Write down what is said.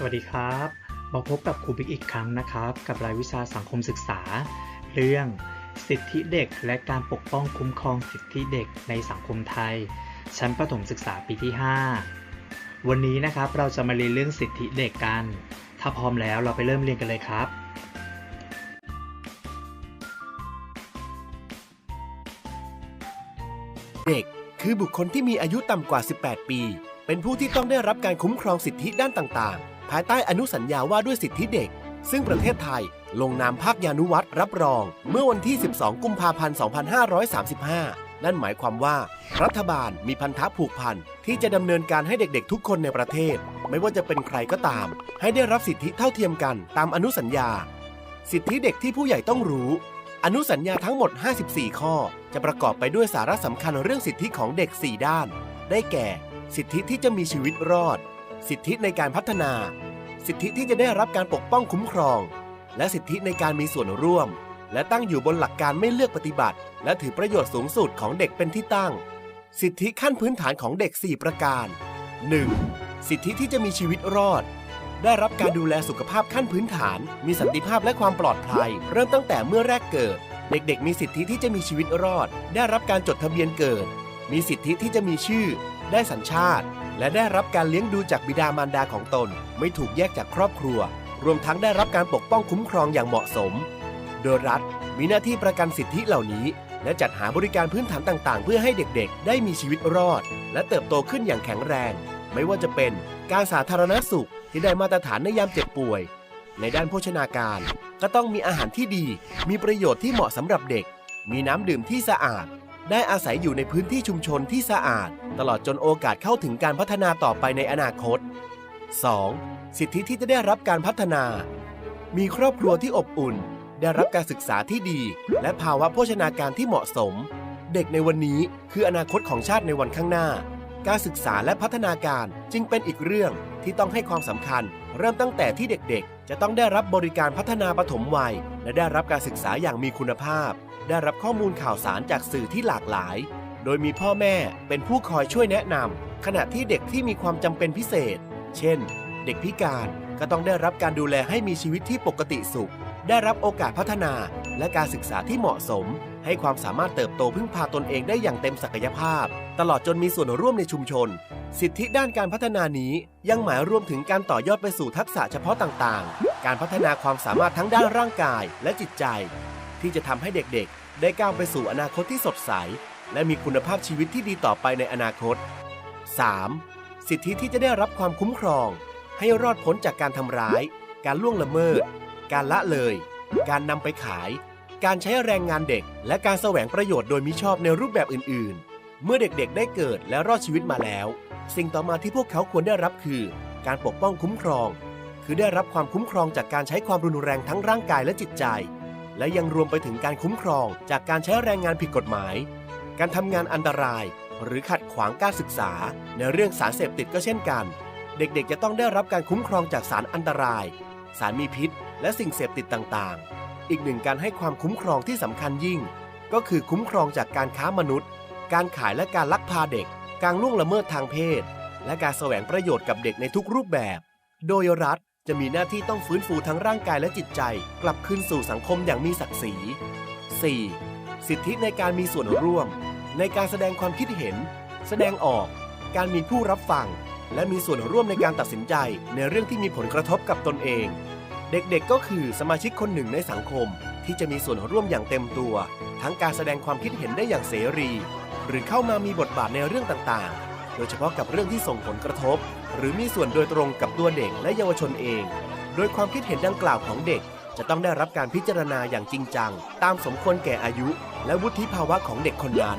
สวัสดีครับ มาพบกับครูบิ๊กอีกครั้งนะครับ กับรายวิชาสังคมศึกษา เรื่องสิทธิเด็กและการปกป้องคุ้มครองสิทธิเด็กในสังคมไทย ชั้นประถมศึกษาปีที่ 5 วันนี้นะครับเราจะมาเรียนเรื่องสิทธิเด็กกัน ถ้าพร้อมแล้วเราไปเริ่มเรียนกันเลยครับเด็กคือบุคคลที่มีอายุต่ำกว่า 18 ปี เป็นผู้ที่ต้องได้รับการคุ้มครองสิทธิด้านต่างๆ ภายใต้อนุสัญญาว่าด้วยสิทธิเด็ก ซึ่งประเทศไทยลงนามภาคยานุวัตรรับรอง เมื่อวันที่ 12 กุมภาพันธ์ 2535 นั่นหมายความว่า รัฐบาลมีพันธะผูกพันที่จะดำเนินการให้เด็กๆ ทุกคนในประเทศ ไม่ว่าจะเป็นใครก็ตาม ให้ได้รับสิทธิเท่าเทียมกันตามอนุสัญญา สิทธิเด็กที่ผู้ใหญ่ต้องรู้ อนุสัญญาทั้งหมด 54 ข้อ จะประกอบไปด้วยสาระสำคัญเรื่องสิทธิของเด็ก 4 ด้าน ได้แก่ สิทธิที่จะมีชีวิตรอด สิทธิในการพัฒนา สิทธิที่จะได้รับการปกป้องคุ้มครอง และสิทธิในการมีส่วนร่วม และตั้งอยู่บนหลักการไม่เลือกปฏิบัติ และถือประโยชน์สูงสุดของเด็กเป็นที่ตั้ง สิทธิขั้นพื้นฐานของเด็ก 4 ประการ 1. สิทธิที่จะมีชีวิตรอด ได้รับการดูแลสุขภาพขั้นพื้นฐาน มีสันติภาพและความปลอดภัย เริ่มตั้งแต่เมื่อแรกเกิด เด็กๆ มีสิทธิที่จะมีชีวิตรอด ได้รับการจดทะเบียนเกิด มีสิทธิที่จะมีชื่อ ได้สัญชาติ และได้รับการเลี้ยงดูจากบิดามารดาของตน ไม่ถูกแยกจากครอบครัว รวมทั้งได้รับการปกป้องคุ้มครองอย่างเหมาะสม โดยรัฐมีหน้าที่ประกันสิทธิเหล่านี้ และจัดหาบริการพื้นฐานต่างๆ เพื่อให้เด็กๆ ได้มีชีวิตรอด และเติบโตขึ้นอย่างแข็งแรง ไม่ว่าจะเป็นการสาธารณสุขที่ได้มาตรฐานในยามเจ็บป่วย ในด้านโภชนาการ ก็ต้องมีอาหารที่ดี มีประโยชน์ที่เหมาะสำหรับเด็ก มีน้ำดื่มที่สะอาด ได้อาศัยอยู่ในพื้นที่ชุมชนที่สะอาด ตลอดจนโอกาสเข้าถึงการพัฒนาต่อไปในอนาคต 2. สิทธิที่จะได้รับการพัฒนา มีครอบครัวที่อบอุ่น ได้รับการศึกษาที่ดี และภาวะโภชนาการที่เหมาะสม เด็กในวันนี้คืออนาคตของชาติในวันข้างหน้า การศึกษาและพัฒนาการจึงเป็นอีกเรื่องที่ต้องให้ความสำคัญ เริ่มตั้งแต่ที่เด็กๆ จะต้องได้รับบริการพัฒนาปฐมวัย และได้รับการศึกษาอย่างมีคุณภาพ ได้รับข้อมูลข่าวสารจากสื่อที่หลากหลาย โดยมีพ่อแม่เป็นผู้คอยช่วยแนะนำขณะที่เด็กที่มีความจำเป็นพิเศษ เช่น เด็กพิการก็ต้องได้รับการดูแลให้มีชีวิตที่ปกติสุข ได้รับโอกาสพัฒนา และการศึกษาที่เหมาะสม ให้ความสามารถเติบโตพึ่งพาตนเองได้อย่างเต็มศักยภาพ ตลอดจนมีส่วนร่วมในชุมชน สิทธิด้านการพัฒนานี้ยังหมายรวมถึงการต่อยอดไปสู่ทักษะเฉพาะต่างๆ การพัฒนาความสามารถทั้งด้านร่างกายและจิตใจ ที่จะทำให้เด็กๆ ได้ก้าวไปสู่อนาคตที่สดใส และมีคุณภาพชีวิตที่ดีต่อไปในอนาคต 3. สิทธิที่จะได้รับความคุ้มครอง ให้รอดพ้นจากการทำร้าย การล่วงละเมิด การละเลย การนำไปขาย การใช้แรงงานเด็ก และการแสวงประโยชน์โดยมิชอบในรูปแบบอื่นๆ เมื่อเด็กๆ ได้เกิดและรอดชีวิตมาแล้ว สิ่งต่อมาที่พวกเขาควรได้รับคือ การปกป้องคุ้มครอง คือได้รับความคุ้มครองจากการใช้ความรุนแรงทั้งร่างกายและจิตใจ และยังรวมไปถึงการคุ้มครองจากการใช้แรงงานผิดกฎหมาย การทำงานอันตราย หรือขัดขวางการศึกษา ในเรื่องสารเสพติดก็เช่นกัน เด็กๆ จะต้องได้รับการคุ้มครองจากสารอันตราย สารมีพิษ และสิ่งเสพติดต่างๆ อีกหนึ่งการให้ความคุ้มครองที่สำคัญยิ่ง ก็คือคุ้มครองจากการค้ามนุษย์ การขายและการลักพาเด็ก การล่วงละเมิดทางเพศ และการแสวงประโยชน์กับเด็กในทุกรูปแบบ โดยรัฐ จะมีหน้าที่ต้องฟื้นฟูทั้งร่างกายและจิตใจ กลับคืนสู่สังคมอย่างมีศักดิ์ศรี 4. สิทธิในการมีส่วนร่วม ในการแสดงความคิดเห็น แสดงออก การมีผู้รับฟัง และมีส่วนร่วมในการตัดสินใจในเรื่องที่มีผลกระทบกับตนเอง เด็กๆก็คือสมาชิกคนหนึ่งในสังคม ที่จะมีส่วนร่วมอย่างเต็มตัว ทั้งการแสดงความคิดเห็นได้อย่างเสรี หรือเข้ามามีบทบาทในเรื่องต่างๆ โดยเฉพาะกับเรื่องที่ส่งผลกระทบ หรือมีส่วนโดยตรงกับตัวเด็กและเยาวชนเอง โดยความคิดเห็นดังกล่าวของเด็ก จะต้องได้รับการพิจารณาอย่างจริงจัง ตามสมควรแก่อายุ และวุฒิภาวะของเด็กคนนั้น